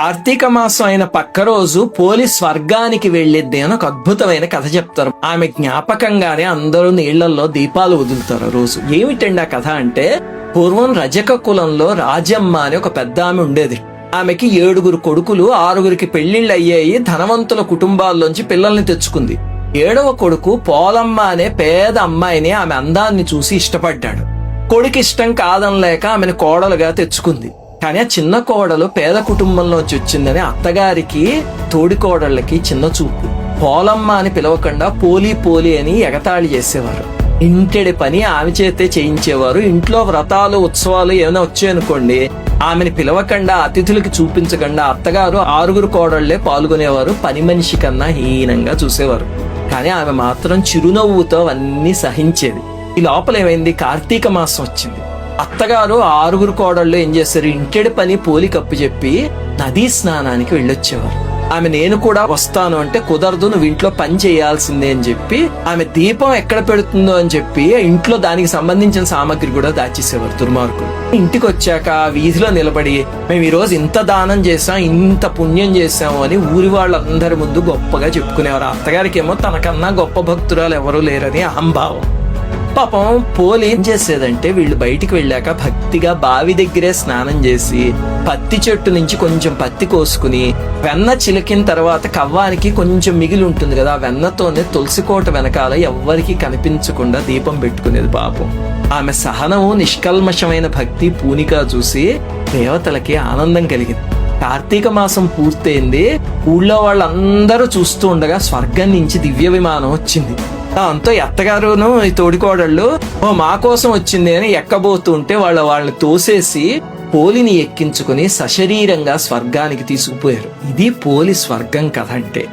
కార్తీక మాసం అయిన పక్క రోజు పోలి స్వర్గానికి వెళ్ళిద్ది అని ఒక అద్భుతమైన కథ చెప్తారు. ఆమె జ్ఞాపకంగానే అందరూ నీళ్ళలో దీపాలు వదులుతారు రోజు. ఏమిటండి ఆ కథ అంటే పూర్వం రజక కులంలో రాజమ్మ అని ఒక పెద్ద ఆమె ఉండేది. ఆమెకి ఏడుగురు కొడుకులు ఆరుగురికి పెళ్ళిళ్ళు అయ్యాయి ధనవంతుల కుటుంబాల్లోంచి పిల్లల్ని తెచ్చుకుంది. ఏడవ కొడుకు పోలమ్మ అనే పేద అమ్మాయిని ఆమె అందాన్ని చూసి ఇష్టపడ్డాడు. కొడుకు ఇష్టం కాదనలేక ఆమెను కోడలుగా తెచ్చుకుంది. కానీ ఆ చిన్న కోడలు పేద కుటుంబంలోంచి వచ్చిందని అత్తగారికి తోడి కోడళ్ళకి చిన్న చూపు. పోలమ్మ అని పిలవకుండా పోలి పోలి అని ఎగతాళి చేసేవారు. ఇంటిడి పని ఆమె చేతే చేయించేవారు. ఇంట్లో వ్రతాలు ఉత్సవాలు ఏమైనా వచ్చాయనుకోండి ఆమెను పిలవకుండా అతిథులకి చూపించకుండా అత్తగారు ఆరుగురు కోడళ్ళే పాల్గొనేవారు. పని మనిషి కన్నా హీనంగా చూసేవారు. కానీ ఆమె మాత్రం చిరునవ్వుతో అన్నీ సహించేది. ఈ లోపల ఏమైంది కార్తీక మాసం వచ్చింది. అత్తగారు ఆరుగురు కోడళ్ళు ఏం చేశారు? ఇంటెడి పని పోలి కప్పు చెప్పి నదీ స్నానానికి వెళ్ళొచ్చేవారు. ఆమె నేను కూడా వస్తాను అంటే కుదరదు నువ్వు ఇంట్లో పని చేయాల్సిందే అని చెప్పి ఆమె దీపం ఎక్కడ పెడుతుందో అని చెప్పి ఇంట్లో దానికి సంబంధించిన సామాగ్రి కూడా దాచేసేవారు దుర్మార్గులు. ఇంటికి వచ్చాక వీధిలో నిలబడి మేము ఈరోజు ఇంత దానం చేసాం ఇంత పుణ్యం చేసాము అని ఊరి వాళ్ళందరి ముందు గొప్పగా చెప్పుకునేవారు. అత్తగారికి ఏమో తనకన్నా గొప్ప భక్తురాలు ఎవరూ లేరని అహంభావం. పాపం పోలి ఏం చేసేదంటే వీళ్ళు బయటికి వెళ్ళాక భక్తిగా బావి దగ్గరే స్నానం చేసి పత్తి చెట్టు నుంచి కొంచెం పత్తి కోసుకుని వెన్న చిలికిన తర్వాత కవ్వానికి కొంచెం మిగిలి ఉంటుంది కదా ఆ వెన్నతోనే తులసి కోట వెనకాల ఎవ్వరికి కనిపించకుండా దీపం పెట్టుకునేది పాపం. ఆమె సహనము నిష్కల్మషమైన భక్తి పూనిక చూసి దేవతలకి ఆనందం కలిగింది. కార్తీక మాసం పూర్తయింది ఊళ్ళో వాళ్ళందరూ చూస్తూ ఉండగా స్వర్గం నుంచి దివ్య విమానం వచ్చింది. అంతా ఈ అత్తగారును ఈ తోడికోడళ్ళు. ఓ మా కోసం వచ్చింది అని ఎక్కబోతుంటే వాళ్ళ వాళ్ళని తోసేసి పోలిని ఎక్కించుకుని సశరీరంగా స్వర్గానికి తీసుకుపోయారు. ఇది పోలి స్వర్గం కథ అంటే